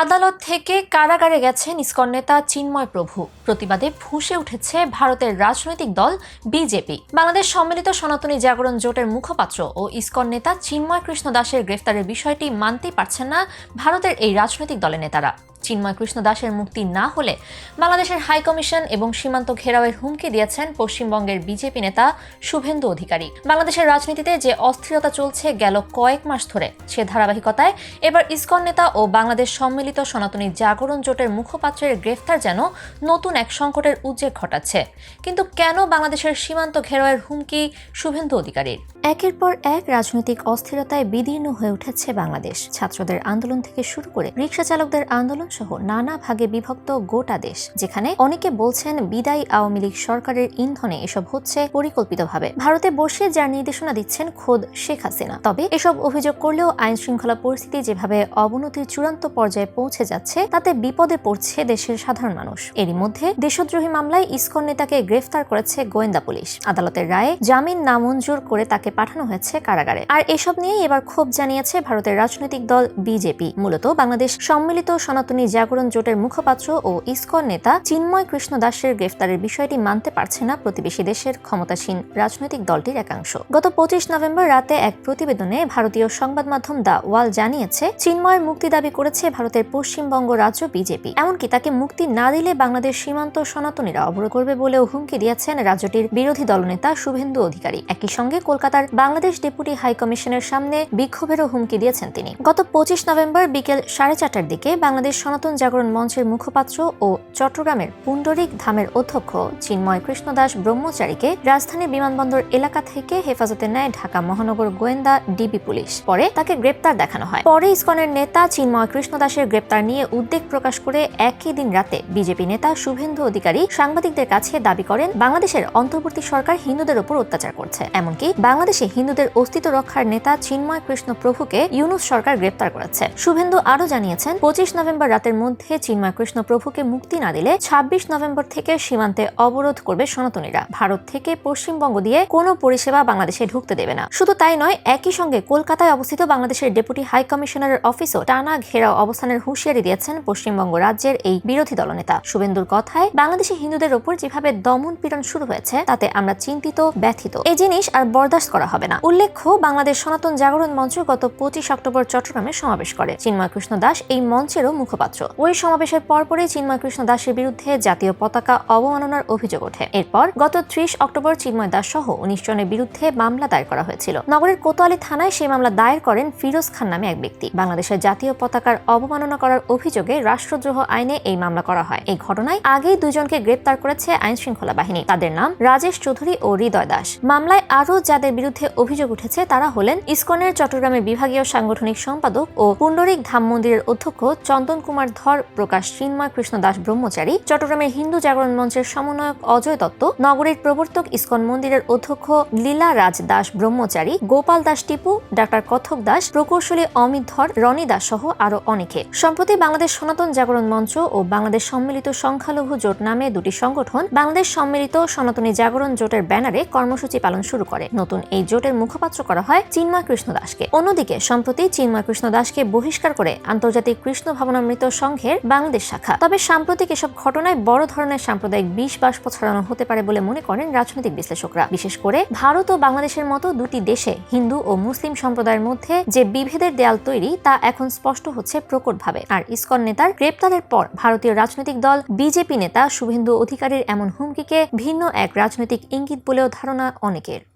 আদালত থেকে কারাগারে গেছেন ইসকন নেতা চিন্ময় প্রভু। প্রতিবাদে ফুঁসে উঠেছে ভারতের রাজনৈতিক দল বিজেপি। বাংলাদেশ সম্মিলিত সনাতনী জাগরণ জোটের মুখপাত্র ও ইসকন নেতা চিন্ময় কৃষ্ণ দাসের গ্রেফতারের বিষয়টি মানতেই পারছেন না ভারতের এই রাজনৈতিক দলের নেতারা। চিন্ময় কৃষ্ণ দাসের মুক্তি না হলে বাংলাদেশের হাইকমিশন এবং সীমান্ত ঘেরাওয়ের হুমকি দিয়েছেন পশ্চিমবঙ্গের বিজেপি নেতা শুভেন্দু অধিকারী। বাংলাদেশের রাজনীতিতে যে অস্থিরতা চলছে গেল কয়েক মাস ধরে, সে ধারাবাহিকতায় এবার ইসকন নেতা ও বাংলাদেশ সম্মিলিত সনাতনী জাগরণ জোটের মুখপাত্রের গ্রেফতার যেন নতুন এক সংকটের উদ্রেক ঘটাচ্ছে। কিন্তু কেন বাংলাদেশের সীমান্ত ঘেরাওয়ের হুমকি শুভেন্দু অধিকারীর? একের পর এক রাজনৈতিক অস্থিরতায় বিদীর্ণ হয়ে উঠেছে বাংলাদেশ। ছাত্রদের আন্দোলন থেকে শুরু করে রিক্সা চালকদের আন্দোলন সহ নানা ভাগে বিভক্ত গোটা দেশ, যেখানে অনেকে বলছেন বিদায়ী আওয়ামী লীগ সরকারের ইন্ধনে এসব হচ্ছে পরিকল্পিতভাবে। ভারতে বসে যার নির্দেশনা দিচ্ছেন খোদ শেখ হাসিনা। তবে এসব অভিযোগ করলেও আইন শৃঙ্খলা পরিস্থিতি যেভাবে অবনতির চূড়ান্ত পর্যায়ে পৌঁছে যাচ্ছে, তাতে বিপদে পড়ছে দেশের সাধারণ মানুষ। এরই মধ্যে দেশদ্রোহী মামলায় ইসকন নেতাকে গ্রেফতার করেছে গোয়েন্দা পুলিশ। আদালতের রায়ে জামিন নামঞ্জুর করে তাকে পাঠানো হয়েছে কারাগারে। আর এসব নিয়ে এবার ক্ষোভ জানিয়েছে ভারতের রাজনৈতিক দল বিজেপি। মূলত বাংলাদেশ সম্মিলিত সনাতনী জাগরণ জোটের মুখপাত্র ও ইসকন নেতা চিন্ময় কৃষ্ণ দাসের গ্রেফতারের বিষয়টি মানতে পারছে না প্রতিবেশী দেশের ক্ষমতাসীন রাজনৈতিক দলটির একাংশ। গত পঁচিশ নভেম্বর রাতে এক প্রতিবেদনে ভারতীয় সংবাদ মাধ্যম দা ওয়াল জানিয়েছে, চিন্ময়ের মুক্তি দাবি করেছে ভারতের পশ্চিমবঙ্গ রাজ্য বিজেপি। এমনকি তাকে মুক্তি না দিলে বাংলাদেশ সীমান্ত সনাতনীরা অবরোধ করবে বলেও হুমকি দিয়েছেন রাজ্যটির বিরোধী দলনেতা শুভেন্দু অধিকারী। একই সঙ্গে কলকাতার বাংলাদেশ ডেপুটি হাই কমিশনের সামনে বিক্ষোভেরও হুমকি দিয়েছেন তিনি। গত পঁচিশ নভেম্বর বিকেল সাড়ে চারটার দিকে বাংলাদেশ সনাতন জাগরণ মঞ্চের মুখপাত্র ও চট্টগ্রামের পুণ্ডরিক ধামের অধ্যক্ষ চিন্ময় কৃষ্ণ দাস ব্রহ্মচারীকে রাজধানী বিমানবন্দর এলাকা থেকে হেফাজতে নেয় ঢাকা মহানগর গোয়েন্দা ডিবি পুলিশ। পরে তাকে গ্রেপ্তার দেখানো হয়। পরে ইসকনের নেতা চিন্ময় কৃষ্ণ দাসের গ্রেপ্তার নিয়ে উদ্বেগ প্রকাশ করে একই দিন রাতে বিজেপি নেতা শুভেন্দু অধিকারী সাংবাদিকদের কাছে দাবি করেন, বাংলাদেশের অন্তর্বর্তী সরকার হিন্দুদের উপর অত্যাচার করছে। এমনকি বাংলাদেশে হিন্দুদের অস্তিত্ব রক্ষার নেতা চিন্ময় কৃষ্ণ প্রভুকে ইউনুস সরকার গ্রেপ্তার করেছে। শুভেন্দু আরও জানিয়েছেন, পঁচিশ নভেম্বর রাতের মধ্যে চিন্ময় কৃষ্ণ প্রভুকে মুক্তি না দিলে ছাব্বিশ নভেম্বর থেকে সীমান্তে অবরোধ করবে সনাতনীরা। ভারত থেকে পশ্চিমবঙ্গ দিয়ে কোনো পরিষেবা বাংলাদেশে ঢুকতে দেবে না। শুধু তাই নয়, একই সঙ্গে কলকাতায় অবস্থিত বাংলাদেশের ডেপুটি হাই কমিশনারের অফিসও টানা ঘেরাও অবস্থানের হুঁশিয়ারি দিয়েছেন পশ্চিমবঙ্গ রাজ্যের এই বিরোধী দলনেতা। শুভেন্দুর কথায়, বাংলাদেশি হিন্দুদের ওপর যেভাবে দমন পীড়ন শুরু হয়েছে, তাতে আমরা চিন্তিত, ব্যথিত। এই জিনিস আর বরদাস্ত করা হবে না। উল্লেখ্য, বাংলাদেশ সনাতন জাগরণ মঞ্চ গত পঁচিশ অক্টোবর চট্টগ্রামে সমাবেশ করে। চিন্ময় কৃষ্ণ দাস এই মঞ্চেরও মুখপাত্র। ওই সমাবেশের পরপরই চিন্ময় কৃষ্ণ দাসের বিরুদ্ধে জাতীয় পতাকা অবমাননার অভিযোগ ওঠে। এরপর গত ত্রিশ অক্টোবর চিন্ময় দাস সহ উনিশ জনের বিরুদ্ধে মামলা দায়ের করা হয়েছিল। নগরের কোতোয়ালি থানায় সেই মামলা দায়ের করেন ফিরোজ খান নামে এক ব্যক্তি। বাংলাদেশের জাতীয় পতাকার অবমাননা করার অভিযোগে রাষ্ট্রদ্রোহ আইনে এই মামলা করা হয়। এই ঘটনায় আগেই দুজনকে গ্রেপ্তার করেছে আইন শৃঙ্খলা বাহিনী। তাদের নাম রাজেশ চৌধুরী ও হৃদয় দাস। মামলায় আরও যাদের বিরুদ্ধে অভিযোগ উঠেছে তারা হলেন ইসকনের চট্টগ্রামের বিভাগীয় সাংগঠনিক সম্পাদক ও পুণ্ডরিক ধাম মন্দিরের অধ্যক্ষ চন্দন কুমার ধর, প্রকাশ চিন্ময় কৃষ্ণ দাস ব্রহ্মচারী, চট্টগ্রামের হিন্দু জাগরণ মঞ্চের সমন্বয়ক অজয় দত্ত, নগরীর প্রবর্তক ইসকন মন্দিরের অধ্যক্ষ লীলা রাজ দাস ব্রহ্মচারী, গোপাল দাস টিপু, ডাক্তার কথক দাস, প্রকৌশলী অমিত ধর, রনি দাস সহ আরও অনেকে। সম্প্রতি বাংলাদেশ সনাতন জাগরণ মঞ্চ ও বাংলাদেশ সম্মিলিত সংখ্যালঘু জোট নামে দুটি সংগঠন বাংলাদেশ সম্মিলিত সনাতনী জাগরণ জোটের ব্যানারে কর্মসূচি পালন শুরু করে। নতুন এই জোটের মুখপাত্র করা হয় চিন্ময় কৃষ্ণ দাসকে। অন্যদিকে, সম্প্রতি চিন্ময় কৃষ্ণ দাসকে বহিষ্কার করে আন্তর্জাতিক কৃষ্ণ ভাবনামৃত সংঘের বাংলাদেশ শাখা। তবে সাম্প্রতিক এসব ঘটনায় বড় ধরনের সাম্প্রদায়িক বিষ বাষ্প ছড়ানো হতে পারে বলে মনে করেন রাজনৈতিক বিশ্লেষকরা। বিশেষ করে ভারত ও বাংলাদেশের মতো দুটি দেশে হিন্দু ও মুসলিম সম্প্রদায়ের মধ্যে যে বিভেদের দেয়াল তৈরি, তা এখন স্পষ্ট হচ্ছে প্রকটভাবে। আর ইসকন নেতার গ্রেপ্তারের পর ভারতীয় রাজনৈতিক দল বিজেপি নেতা শুভেন্দু অধিকারীর এমন হুমকিকে ভিন্ন এক রাজনৈতিক ইঙ্গিত বলেও ধারণা অনেকের।